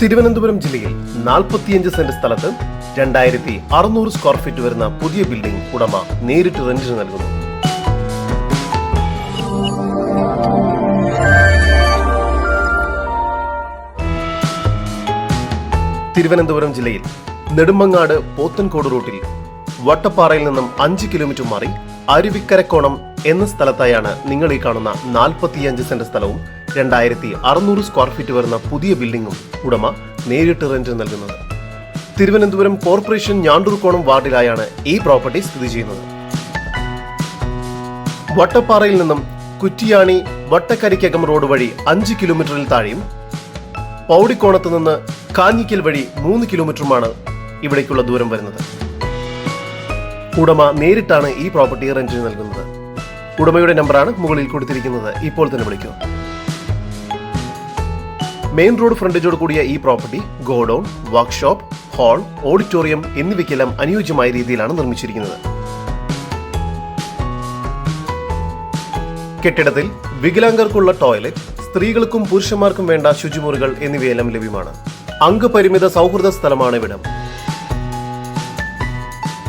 തിരുവനന്തപുരം ജില്ലയിൽ നാൽപ്പത്തിയഞ്ച് സെന്റ് സ്ഥലത്ത് രണ്ടായിരത്തി അറുന്നൂറ് സ്ക്വയർ ഫീറ്റ് വരുന്ന പുതിയ ബിൽഡിംഗ് ഉടമ നേരിട്ട് റെന്റിന് നൽകുന്നു. തിരുവനന്തപുരം ജില്ലയിൽ നെടുമങ്ങാട് പോത്തൻകോട് റൂട്ടിൽ വട്ടപ്പാറയിൽ നിന്നും അഞ്ച് കിലോമീറ്റർ മാറി അരുവിക്കരക്കോണം എന്ന സ്ഥലത്തായാണ് നിങ്ങൾ ഈ കാണുന്ന നാൽപ്പത്തിയഞ്ച് സെന്റ് സ്ഥലവും രണ്ടായിരത്തി അറുന്നൂറ് സ്ക്വയർ ഫീറ്റ് വരുന്ന പുതിയ ബിൽഡിംഗും ഉടമ നേരിട്ട് റെന്റിന് നൽകുന്നത്. തിരുവനന്തപുരം കോർപ്പറേഷൻ ഞാണ്ടൂർക്കോണം വാർഡിലായാണ് ഈ പ്രോപ്പർട്ടി സ്ഥിതി ചെയ്യുന്നത്. വട്ടപ്പാറയിൽ നിന്നും കുറ്റിയാണി വട്ടക്കരിക്കകം റോഡ് വഴി അഞ്ച് കിലോമീറ്ററിൽ താഴെയും പൗടിക്കോണത്ത് നിന്ന് കാഞ്ഞിക്കൽ വഴി മൂന്ന് കിലോമീറ്ററുമാണ് ഇവിടേക്കുള്ള ദൂരം വരുന്നത്. ഉടമ നേരിട്ടാണ് ഈ പ്രോപ്പർട്ടി റെന്റിന് നൽകുന്നത്. ഉടമയുടെ നമ്പറാണ് മുകളിൽ കൊടുത്തിരിക്കുന്നത്. ഇപ്പോൾ തന്നെ വിളിക്കൂ. മെയിൻ റോഡ് ഫ്രണ്ടേജോട് കൂടിയ ഈ property godown workshop hall auditorium എന്നിവയ്ക്കെല്ലാം അനുയോജ്യമായ രീതിയിലാണ് നിർമ്മിച്ചിരിക്കുന്നത്. കെട്ടിടത്തിൽ വികലാംഗർക്കുള്ള ടോയ്ലറ്റ് സ്ത്രീകൾക്കും പുരുഷന്മാർക്കും വേണ്ട ശുചിമുറികൾ എന്നിവയെല്ലാം ലഭ്യമാണ്. അംഗപരിമിത സൗഹൃദ സ്ഥലമാണ് ഇവിടം.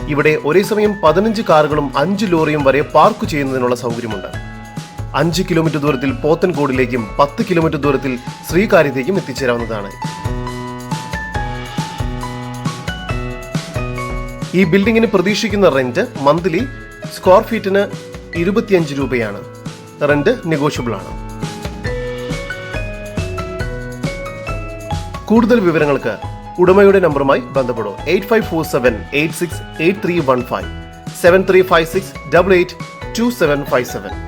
ഇവിടെ ഒരേ സമയം പതിനഞ്ച് കാറുകളും അഞ്ച് ലോറിയും വരെ പാർക്ക് ചെയ്യുന്നതിനുള്ള സൗകര്യമുണ്ട്. അഞ്ച് കിലോമീറ്റർ ദൂരത്തിൽ പോത്തൻകോടിലേക്കും പത്ത് കിലോമീറ്റർ ദൂരത്തിൽ ശ്രീകാര്യത്തേക്കും എത്തിച്ചേരാവുന്നതാണ്. ഈ ബിൽഡിങ്ങിന് പ്രതീക്ഷിക്കുന്ന റെന്റ് മന്ത്ലി സ്ക്വയർ ഫീറ്റിന് ഇരുപത്തിയഞ്ച് രൂപയാണ്. റെന്റ് നെഗോഷ്യബിൾ ആണ് കൂടുതൽ വിവരങ്ങൾക്ക് ഉടമയുടെ നമ്പറുമായി ബന്ധപ്പെടും. Eight five four seven eight six eight three one five seven three five six double eight two seven five seven.